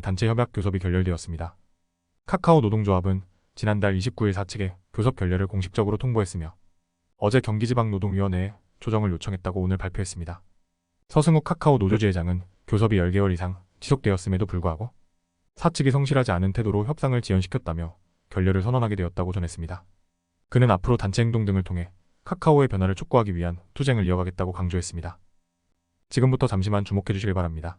단체 협약 교섭이 결렬되었습니다. 카카오 노동조합은 지난달 29일 사측에 교섭 결렬을 공식적으로 통보했으며 어제 경기지방노동위원회에 조정을 요청했다고 오늘 발표했습니다. 서승욱 카카오 노조지회장은 교섭이 10개월 이상 지속되었음에도 불구하고 사측이 성실하지 않은 태도로 협상을 지연시켰다며 결렬을 선언하게 되었다고 전했습니다. 그는 앞으로 단체 행동 등을 통해 카카오의 변화를 촉구하기 위한 투쟁을 이어가겠다고 강조했습니다. 지금부터 잠시만 주목해 주시길 바랍니다.